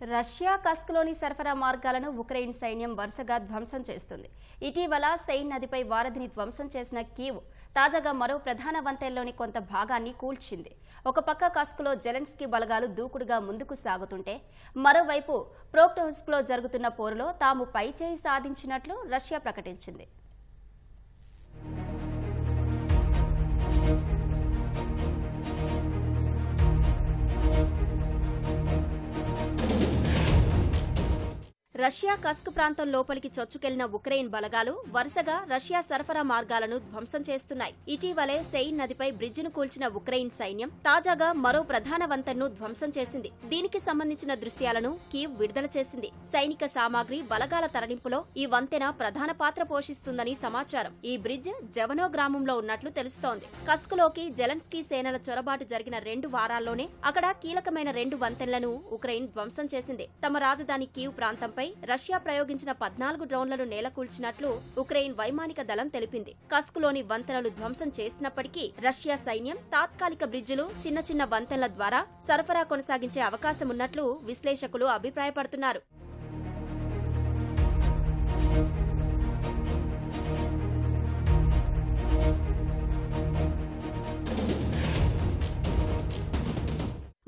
Russia కస్క్లోని సరఫరా మార్గాలను Ukraine సైన్యం వరుసగా ధ్వంసం చేస్తుంది. ఇటీవల సెయిన్ నదిపై వారధిని ధ్వంసం చేసిన కీవ్ తాజాగా మరో ప్రధాన వంతెనలోని కొంత భాగాన్ని కూల్చింది. ఒక పక్క కస్క్లో జెలెన్స్కీ బలగాలు దూకుడుగా ముందుకు సాగుతుంటే మరోవైపు ప్రోక్టోస్క్లో జరుగుతున్న పోరులో తాము పైచేయి సాధించినట్లు రష్యా ప్రకటించింది. రష్యా కస్క్ ప్రాంతం లోపలికి చొచ్చుకెళ్ళిన ఉక్రెయిన్ బలగాలు వరుసగా రష్యా సరఫరా మార్గాలను ధ్వంసం చేస్తున్నాయి. ఇటీవలే సెయిన్ నదిపై బ్రిడ్జిను కూల్చిన ఉక్రెయిన్ సైన్యం తాజాగా మరో ప్రధాన వంతెనను ధ్వంసం చేసింది. దీనికి సంబంధించిన దృశ్యాలను కీవ్ విడుదల చేసింది. సైనిక సామాగ్రి బలగాల తరలింపులో ఈ వంతెన ప్రధాన పాత్ర పోషిస్తుందని సమాచారం. ఈ బ్రిడ్జ్ జవనో గ్రామంలో ఉన్నట్లు తెలుస్తోంది. కస్క్లోకి జెలెన్స్కీ సేనల చొరబాటు జరిగిన రెండు వారాల్లోనే అక్కడ కీలకమైన రెండు వంతెనలను ఉక్రెయిన్ ధ్వంసం చేసింది. తమ రాజధాని కీవ్ ప్రాంతంపై రష్యా ప్రయోగించిన పద్నాలుగు డ్రోన్లను నేలకూల్చినట్లు ఉక్రెయిన్ వైమానిక దళం తెలిపింది. కస్క్లోని వంతెనలు ధ్వంసం చేసినప్పటికీ రష్యా సైన్యం తాత్కాలిక బ్రిడ్జిలు చిన్న చిన్న వంతెనల ద్వారా సరఫరా కొనసాగించే అవకాశమున్నట్లు విశ్లేషకులు అభిప్రాయపడుతున్నారు.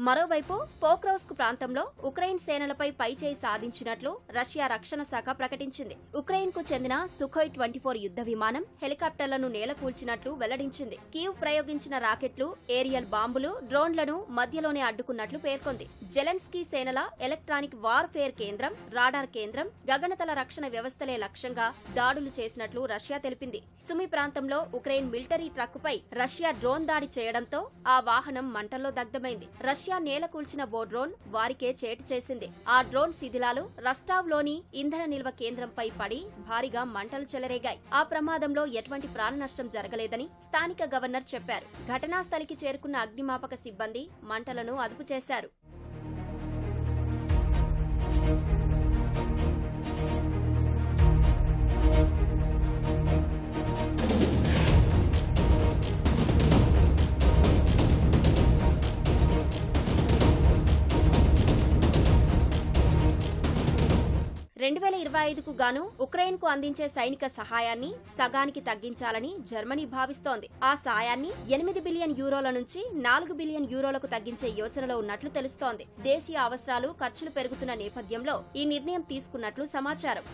మరోవైపు పోక్రోస్క్ ప్రాంతంలో ఉక్రెయిన్ సేనలపై పైచేయి సాధించినట్లు రష్యా రక్షణ శాఖ ప్రకటించింది. ఉక్రెయిన్కు చెందిన సుఖోయ్ ట్వంటీ ఫోర్ యుద్ధ విమానం హెలికాప్టర్లను నేలకూల్చినట్లు వెల్లడించింది. కీవ్ ప్రయోగించిన రాకెట్లు ఏరియల్ బాంబులు డ్రోన్లను మధ్యలోనే అడ్డుకున్నట్లు పేర్కొంది. జెలెన్స్కీ సేనల ఎలక్ట్రానిక్ వార్ఫేర్ కేంద్రం రాడార్ కేంద్రం గగనతల రక్షణ వ్యవస్థలే లక్ష్యంగా దాడులు చేసినట్లు రష్యా తెలిపింది. సుమి ప్రాంతంలో ఉక్రెయిన్ మిలిటరీ ట్రక్కుపై రష్యా డ్రోన్ దాడి చేయడంతో ఆ వాహనం మంటల్లో దగ్ధమైంది. రష్యా నేల కూల్చిన ఓ డ్రోన్ వారికే చేటు చేసింది. ఆ డ్రోన్ శిథిలాలు రస్టావ్లోని ఇంధన నిల్వ కేంద్రంపై పడి భారీగా మంటలు చెలరేగాయి. ఆ ప్రమాదంలో ఎటువంటి ప్రాణ నష్టం జరగలేదని స్థానిక గవర్నర్ చెప్పారు. ఘటనా స్థలికి చేరుకున్న అగ్నిమాపక సిబ్బంది మంటలను అదుపు చేశారు. రెండు వేల ఇరవై ఐదుకు గాను ఉక్రెయిన్కు అందించే సైనిక సహాయాన్ని సగానికి తగ్గించాలని జర్మనీ భావిస్తోంది. ఆ సాయాన్ని ఎనిమిది బిలియన్ యూరోల నుంచి నాలుగు బిలియన్ యూరోలకు తగ్గించే యోచనలో ఉన్నట్లు తెలుస్తోంది. దేశీయ అవసరాలు ఖర్చులు పెరుగుతున్న నేపథ్యంలో ఈ నిర్ణయం తీసుకున్నట్లు సమాచారం.